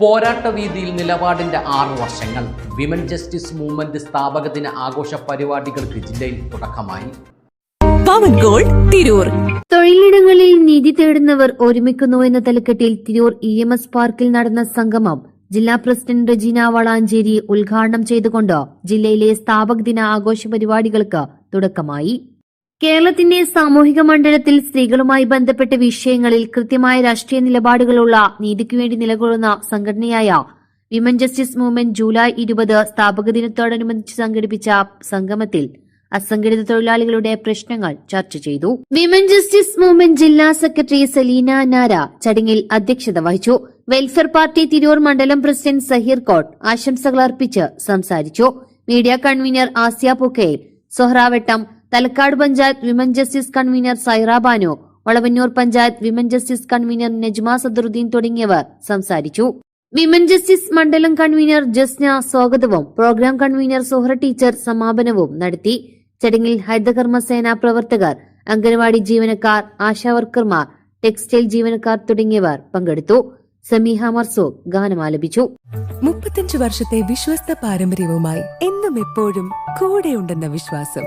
പോരാട്ട വീതിയിൽ നിലപാടിന്റെ ആറു വർഷങ്ങൾ. വിമൻ ജസ്റ്റിസ് മൂവ്മെന്റ് സ്ഥാപക ദിന ആഘോഷ പരിപാടികൾക്ക് ജില്ലയിൽ തുടക്കമായി. പവൻ ഗോൾഡ് തിരൂർ. തൊഴിലിടങ്ങളിൽ നീതി തേടുന്നവർ ഒരുമിക്കുന്നു എന്ന തലക്കെട്ടിൽ തിരൂർ ഇ എം എസ് പാർക്കിൽ നടന്ന സംഗമം ജില്ലാ പ്രസിഡന്റ് റെജീന വളാഞ്ചേരി ഉദ്ഘാടനം ചെയ്തുകൊണ്ട് ജില്ലയിലെ സ്ഥാപക ദിന ആഘോഷ പരിപാടികൾക്ക് തുടക്കമായി. കേരളത്തിന്റെ സാമൂഹിക മണ്ഡലത്തിൽ സ്ത്രീകളുമായി ബന്ധപ്പെട്ട വിഷയങ്ങളിൽ കൃത്യമായ രാഷ്ട്രീയ നിലപാടുകളുള്ള നീതിക്കുവേണ്ടി നിലകൊള്ളുന്ന സംഘടനയായ വിമൻ ജസ്റ്റിസ് മൂവ്മെന്റ് ജൂലൈ ഇരുപത് സ്ഥാപക ദിനത്തോടനുബന്ധിച്ച് സംഘടിപ്പിച്ച സംഗമത്തിൽ അസംഘടിത തൊഴിലാളികളുടെ പ്രശ്നങ്ങൾ ചർച്ച ചെയ്തു. വിമൻ ജസ്റ്റിസ് മൂവ്മെന്റ് ജില്ലാ സെക്രട്ടറി സലീന നാര ചടങ്ങിൽ അധ്യക്ഷത വഹിച്ചു. വെൽഫെയർ പാർട്ടി തിരൂർ മണ്ഡലം പ്രസിഡന്റ് സഹീർ കോട്ട് ആശംസകൾ അർപ്പിച്ച് സംസാരിച്ചു. Media convener Asiya Pukkayil സൊഹ്റാവട്ടം Thalakkad panchayat women justice convener Saira Bano Valavannur panchayat women justice convener Najma Sadaruddeen തുടങ്ങിയവർ സംസാരിച്ചു. വിമൻ ജസ്റ്റിസ് മണ്ഡലം കൺവീനർ ജസ്ന സ്വാഗതവും പ്രോഗ്രാം കൺവീനർ സുഹ്ര ടീച്ചർ സമാപനവും നടത്തി. ചടങ്ങിൽ ഹരിതകർമ്മസേന പ്രവർത്തകർ അംഗനവാടി ജീവനക്കാർ ആശാവർക്കർമാർ ടെക്സ്റ്റൈൽ ജീവനക്കാർ തുടങ്ങിയവർ പങ്കെടുത്തു. സമീഹ മർസൂഖ് ഗാനമാലപിച്ചു മുപ്പത്തിയഞ്ചു വർഷത്തെ വിശ്വസ്ത പാരമ്പര്യവുമായി എന്നും എപ്പോഴും കൂടെയുണ്ടെന്ന വിശ്വാസം.